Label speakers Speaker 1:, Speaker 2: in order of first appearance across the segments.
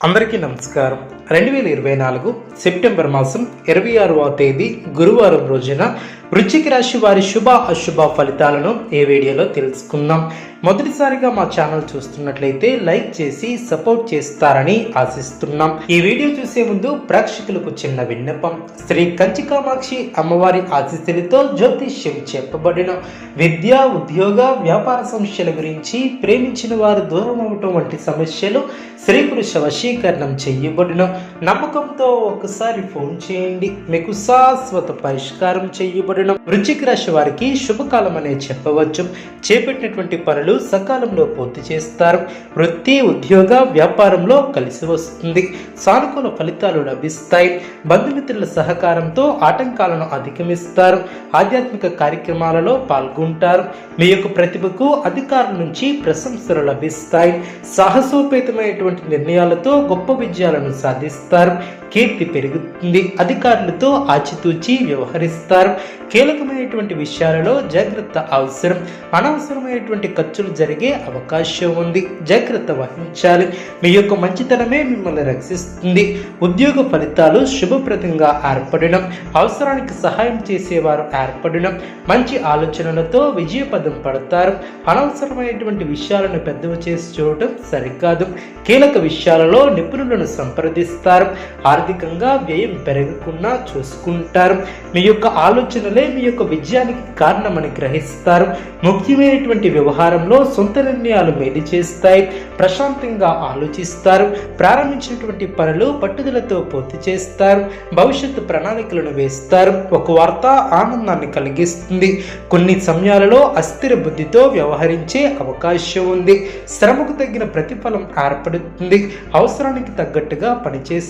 Speaker 1: అందరికీ నమస్కారం. రెండు వేల ఇరవై నాలుగు సెప్టెంబర్ మాసం ఇరవై ఆరవ తేదీ గురువారం రోజున వృశ్చిక రాశి వారి శుభ అశుభ ఫలితాలను ఏ వీడియోలో తెలుసుకుందాం. మొదటిసారిగా మా ఛానల్ చూస్తున్నట్లయితే లైక్ చేసి సపోర్ట్ చేస్తారని ఆశిస్తున్నాం. ఈ వీడియో చూసే ముందు ప్రేక్షకులకు చిన్న విన్నపం. శ్రీ కంచి కామాక్షి అమ్మవారి ఆశీస్సులతో జ్యోతిష్యం చెప్పబడిన విద్య ఉద్యోగ వ్యాపార సమస్యల గురించి ప్రేమించిన వారు దూరం అవటం వంటి సమస్యలు స్త్రీ పురుష వశీకరణం చేయబడిన నమ్మకంతో ఒకసారి ఫోన్ చేయండి. మీకు శాశ్వత పరిష్కారం చేయబడిన. వృశ్చిక రాశి వారికి శుభకాలం అనే చెప్పవచ్చు. చేపట్టినటువంటి పనులు సకాలంలో పూర్తి చేస్తారు. వృత్తి ఉద్యోగ వ్యాపారంలో కలిసి వస్తుంది. సానుకూల ఫలితాలు లభిస్తాయి. బంధుమిత్రుల సహకారంతో ఆటంకాలను అధిగమిస్తారు. ఆధ్యాత్మిక కార్యక్రమాలలో పాల్గొంటారు. మీ యొక్క ప్రతిభకు అధికారుల నుంచి ప్రశంసలు లభిస్తాయి. సాహసోపేతమైనటువంటి నిర్ణయాలతో గొప్ప విజయాలను సాధిస్తారు. కీర్తి పెరుగుతుంది. అధికారులతో ఆచితూచి వ్యవహరిస్తారు. కీలకమైనటువంటి విషయాలలో జాగ్రత్త అవసరం. అనవసరమైనటువంటి ఖర్చులు జరిగే అవకాశం ఉంది. జాగ్రత్త వహించాలి. మీ యొక్క మంచితనమే మిమ్మల్ని రక్షిస్తుంది. ఉద్యోగ ఫలితాలు శుభప్రదంగా ఏర్పడడం. అవసరానికి సహాయం చేసేవారు ఏర్పడడం. మంచి ఆలోచనలతో విజయపదం పడతారు. అనవసరమైనటువంటి విషయాలను పెద్దవి చేసి చూడటం సరికాదు. కీలక విషయాలలో నిపుణులను సంప్రదిస్తారు. ఆర్థికంగా వ్యయం పెరగకుండా చూసుకుంటారు. మీ యొక్క ఆలోచనలే మీ యొక్క విజయానికి కారణమని గ్రహిస్తారు. ముఖ్యమైనటువంటి వ్యవహారంలో సొంత నిర్ణయాలు మేలు చేస్తాయి. ప్రశాంతంగా ఆలోచిస్తారు. ప్రారంభించినటువంటి పనులు పట్టుదలతో పూర్తి చేస్తారు. భవిష్యత్తు ప్రణాళికలను వేస్తారు. ఒక వార్త ఆనందాన్ని కలిగిస్తుంది. కొన్ని సమయాలలో అస్థిర బుద్ధితో వ్యవహరించే అవకాశం ఉంది. శ్రమకు తగిన ప్రతిఫలం ఏర్పడుతుంది. అవసరానికి తగ్గట్టుగా పనిచేస్తారు.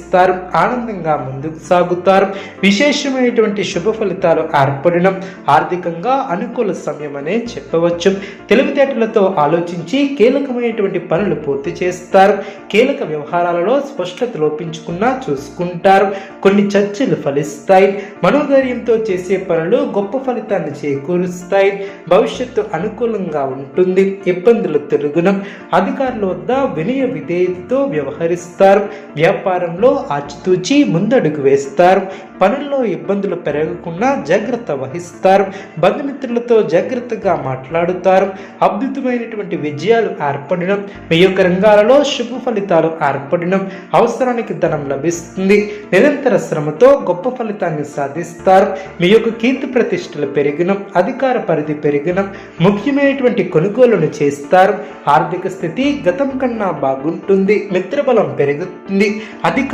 Speaker 1: ఆనందంగా ముందుకు సాగుతారు. విశేషమైనటువంటి శుభ ఫలితాలు ఏర్పడడం ఆర్థికంగా అనుకూల సమయం అనే చెప్పవచ్చు. తెలివితేటలతో ఆలోచించి కీలకమైనటువంటి పనులు పూర్తి చేస్తారు. కీలక వ్యవహారాలలో స్పష్టత లోపించుకున్నా చూసుకుంటారు. కొన్ని చర్చలు ఫలిస్తాయి. మనోధైర్యంతో చేసే పనులు గొప్ప ఫలితాన్ని చేకూరుస్తాయి. భవిష్యత్తు అనుకూలంగా ఉంటుంది. ఇబ్బందులు తిరుగునం. అధికారుల వద్ద వినయ విధేయతతో వ్యవహరిస్తారు. వ్యాపారంలో ఆచితూచి ముందడుగు వేస్తారు. పనుల్లో ఇబ్బందులు పెరగకుండా జాగ్రత్త వహిస్తారు. బంధుమిత్రులతో జాగ్రత్తగా మాట్లాడుతారు. అద్భుతమైనటువంటి విజయాలు ఏర్పడడం మీ యొక్క రంగాలలో శుభ ఫలితాలు ఏర్పడడం అవసరానికి ధనం లభిస్తుంది. నిరంతర శ్రమతో గొప్ప ఫలితాన్ని సాధిస్తారు. మీ యొక్క కీర్తి ప్రతిష్టలు పెరిగినం అధికార పరిధి పెరిగినం ముఖ్యమైనటువంటి కొనుగోలును చేస్తారు. ఆర్థిక స్థితి గతం కన్నా బాగుంటుంది మిత్రబలం పెరుగుతుంది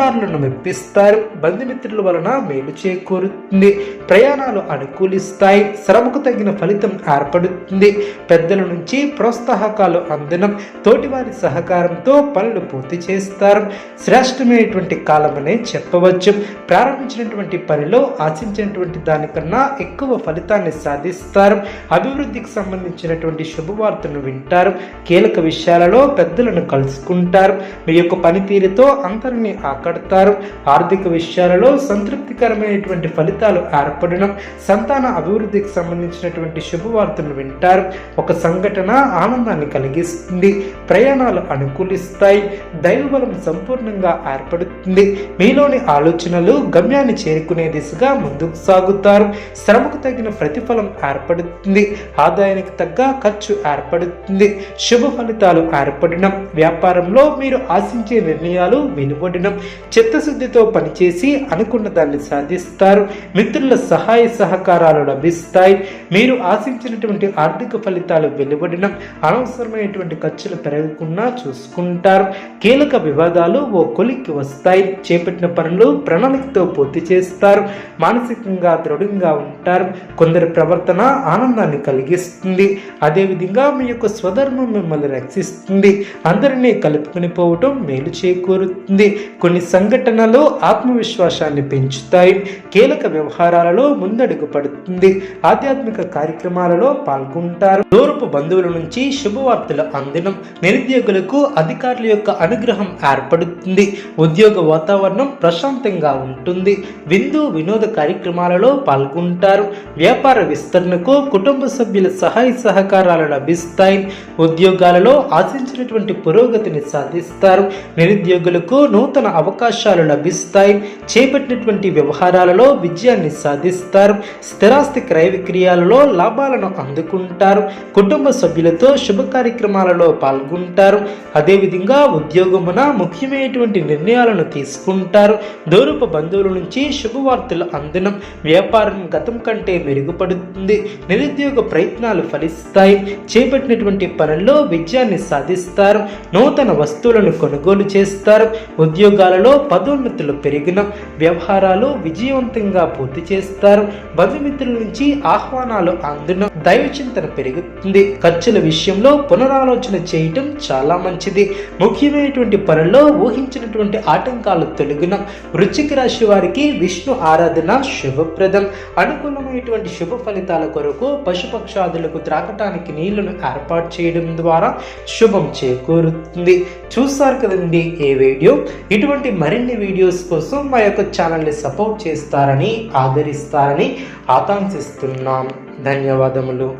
Speaker 1: అధికారులను మెప్పిస్తారు. బంధుమిత్రుల వలన మేలు చేకూరుతుంది. ప్రయాణాలు అనుకూలిస్తాయి. శ్రమకు తగిన ఫలితం ఏర్పడుతుంది. పెద్దల నుంచి ప్రోత్సాహకాలు అందడం తోటివారి సహకారంతో పనులు పూర్తి చేస్తారు. శ్రేష్టమైనటువంటి కాలమనే చెప్పవచ్చు. ప్రారంభించినటువంటి పనిలో ఆశించినటువంటి దానికన్నా ఎక్కువ ఫలితాన్ని సాధిస్తారు. అభివృద్ధికి సంబంధించినటువంటి శుభవార్తను వింటారు. కీలక విషయాలలో పెద్దలను కలుసుకుంటారు. మీ యొక్క పనితీరుతో అందరినీ పడతారు. ఆర్థిక విషయాలలో సంతృప్తికరమైనటువంటి ఫలితాలు ఏర్పడడం సంతాన అభివృద్ధికి సంబంధించినటువంటి శుభవార్తలు వింటారు. ఒక సంఘటన ఆనందాన్ని కలిగిస్తుంది ప్రయాణాలు అనుకూలిస్తాయి దైవబలం సంపూర్ణంగా ఏర్పడుతుంది. మీలోని ఆలోచనలు గమ్యాన్ని చేరుకునే దిశగా ముందుకు సాగుతారు. శ్రమకు తగిన ప్రతిఫలం ఏర్పడుతుంది ఆదాయానికి తగ్గ ఖర్చు ఏర్పడుతుంది. శుభ ఫలితాలు ఏర్పడడం వ్యాపారంలో మీరు ఆశించే నిర్ణయాలు వెలువడడం చిత్తశుద్ధితో పనిచేసి అనుకున్న దాన్ని సాధిస్తారు. మిత్రుల సహాయ సహకారాలు లభిస్తాయి. మీరు ఆశించినటువంటి ఆర్థిక ఫలితాలు వెలువడడం అనవసరమైనటువంటి ఖర్చులు పెరగకుండా చూసుకుంటారు. కీలక వివాదాలు ఓ కొలిక్కి వస్తాయి. చేపట్టిన పనులు ప్రణాళికతో పూర్తి చేస్తారు. మానసికంగా దృఢంగా ఉంటారు. కొందరి ప్రవర్తన ఆనందాన్ని కలిగిస్తుంది. అదేవిధంగా మీ యొక్క స్వధర్మం మిమ్మల్ని రక్షిస్తుంది. అందరినీ కలుపుకొని పోవటం మేలు చేకూరుతుంది. కొన్ని సంఘటనలు ఆత్మవిశ్వాసాన్ని పెంచుతాయి. కీలక వ్యవహారాలలో ముందడుగు పడుతుంది. ఆధ్యాత్మిక కార్యక్రమాలలో పాల్గొంటారు. దూరపు బంధువుల నుంచి శుభవార్తలు అందడం నిరుద్యోగులకు అధికారుల యొక్క అనుగ్రహం ఏర్పడుతుంది ఉద్యోగ వాతావరణం ప్రశాంతంగా ఉంటుంది. విందు వినోద కార్యక్రమాలలో పాల్గొంటారు. వ్యాపార విస్తరణకు కుటుంబ సభ్యుల సహాయ సహకారాలు లభిస్తాయి. ఉద్యోగాలలో ఆశించినటువంటి పురోగతిని సాధిస్తారు. నిరుద్యోగులకు నూతన అవకాశాలు లభిస్తాయి. చేపట్టినటువంటి వ్యవహారాలలో విజయాన్ని సాధిస్తారు. స్థిరాస్తి క్రయ విక్రయాలలో లాభాలను అందుకుంటారు. కుటుంబ సభ్యులతో శుభ కార్యక్రమాలలో పాల్గొంటారు. అదేవిధంగా ఉద్యోగమున ముఖ్యమైనటువంటి నిర్ణయాలను తీసుకుంటారు. దూరపు బంధువుల నుంచి శుభవార్తలు అందనం. వ్యాపారం గతం కంటే మెరుగుపడుతుంది. నిరుద్యోగ ప్రయత్నాలు ఫలిస్తాయి. చేపట్టినటువంటి పనుల్లో విజయాన్ని సాధిస్తారు. నూతన వస్తువులను కొనుగోలు చేస్తారు. ఉద్యోగాలలో పదోన్నతులు పెరిగిన వ్యవహారాలు విజయవంతంగా పూర్తి చేస్తారు. బంధుమిత్రుల నుంచి ఆహ్వానాలు అందున దైవచింతన పెరుగుతుంది. ఖర్చుల విషయంలో పునరాలోచన చేయటం చాలా మంచిది. ముఖ్యమైనటువంటి పనుల్లో ఊహించినటువంటి ఆటంకాలు తొలగిన వృశ్చిక రాశి వారికి విష్ణు ఆరాధన శుభప్రదం. అనుకూలమైనటువంటి శుభ ఫలితాల కొరకు పశుపక్షాదులకు త్రాగటానికి నీళ్ళను ఏర్పాటు చేయడం ద్వారా శుభం చేకూరుతుంది. చూస్తారు కదండి ఏ వీడియో? ఇటువంటి మరిన్ని వీడియోస్ కోసం మా యొక్క ఛానల్ని సపోర్ట్ చేస్తారని ఆదరిస్తారని ఆకాంక్షిస్తున్నాం. ధన్యవాదములు.